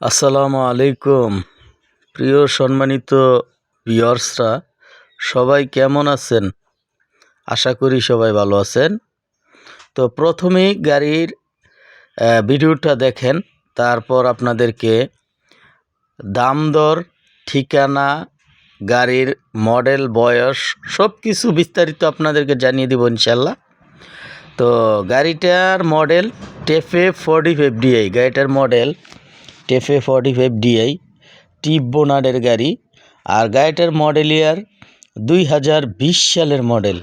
আসসালামু আলাইকুম। প্রিয় সম্মানিত ভিউয়ার্সরা, সবাই কেমন আছেন? আশা করি সবাই ভালো আছেন। তো প্রথমেই গাড়ির ভিডিওটা দেখেন, তারপর আপনাদেরকে দাম দর, ঠিকানা, গাড়ির মডেল, বয়স সব কিছু বিস্তারিত আপনাদেরকে জানিয়ে দেবো ইনশাল্লাহ তো গাড়িটার model TAFE forty five DI গাড়িটার model TAFE forty five DI টিপ বোনারের গাড়ি আর গাড়িটার মডেল ইয়ার দুই হাজার বিশ সালের মডেল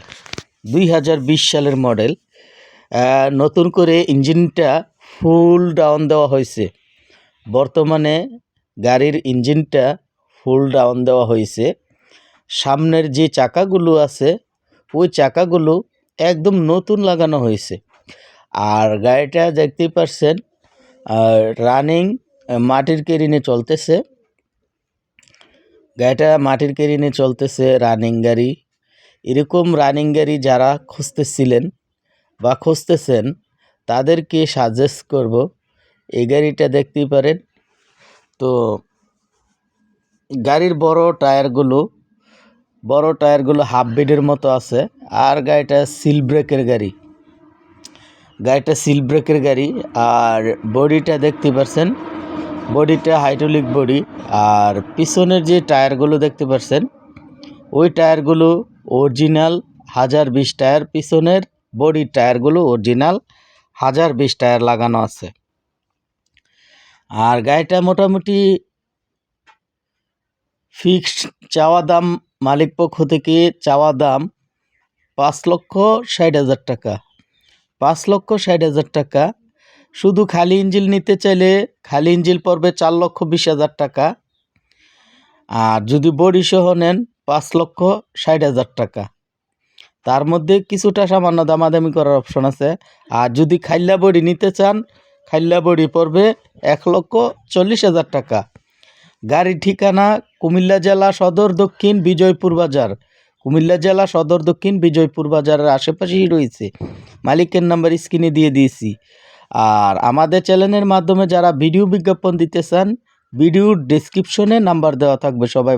দুই হাজার বিশ সালের মডেল নতুন করে ইঞ্জিনটা ফুল ডাউন দেওয়া হয়েছে। বর্তমানে গাড়ির ইঞ্জিনটা ফুল ডাউন দেওয়া হয়েছে। সামনের যে চাকাগুলো আছে, ওই চাকাগুলো একদম নতুন লাগানো হয়েছে। আর গাড়িটা দেখতেই পারছেন রানিং মাটির কেরিনে চলতেছে। গাড়িটা মাটির কেরিনে চলতেছে রানিং গাড়ি। এরকম রানিং গাড়ি যারা খুঁজতেছিলেন বা খুঁজতেছেন, তাদেরকে সাজেস্ট করব, এই গাড়িটা দেখতেই পারেন। তো গাড়ির বড় টায়ারগুলো বড় টায়ারগুলো হাফ বেডের মতো আছে, আর গাড়িটা সিল ব্রেকের গাড়ি। গাড়িটা সিল ব্রেকের গাড়ি, আর বডিটা দেখতে পাচ্ছেন বডিটা হাইড্রোলিক বডি আর পিছনের যে টায়ারগুলো দেখতে পাচ্ছেন, ওই টায়ারগুলো অরিজিনাল হাজার বিশ টায়ার, পিছনের বডির টায়ারগুলো অরিজিনাল হাজার বিশ টায়ার লাগানো আছে। আর গাড়িটা মোটামুটি ফিক্সড চাওয়া দাম, মালিক পক্ষ থেকে চাওয়া দাম পাঁচ লক্ষ ষাট হাজার টাকা। পাঁচ লক্ষ ষাট হাজার টাকা শুধু খালি ইঞ্জিল নিতে চাইলে খালি ইঞ্জিল পড়বে চার লক্ষ বিশ হাজার টাকা। আর যদি বডি সহ নেন, পাঁচ লক্ষ ষাট হাজার টাকা। তার মধ্যে কিছুটা সামান্য দামাদামি করার অপশন আছে। আর যদি খাইল্লা বডি নিতে চান খাইল্লা বডি পড়বে এক লক্ষ চল্লিশ হাজার টাকা। গাড়ির ঠিকানা কুমিল্লা জেলা সদর দক্ষিণ বিজয়পুর বাজার। কুমিল্লা জেলা সদর দক্ষিণ বিজয়পুর বাজারের আশেপাশেই রয়েছে। মালিকের নাম্বার স্ক্রিনে দিয়ে দিয়েছি। আর আমাদের চ্যানেলের মাধ্যমে যারা ভিডিও বিজ্ঞাপন দিতে চান ভিডিওর ডেসক্রিপশনে নাম্বার দেওয়া থাকবে সবাই।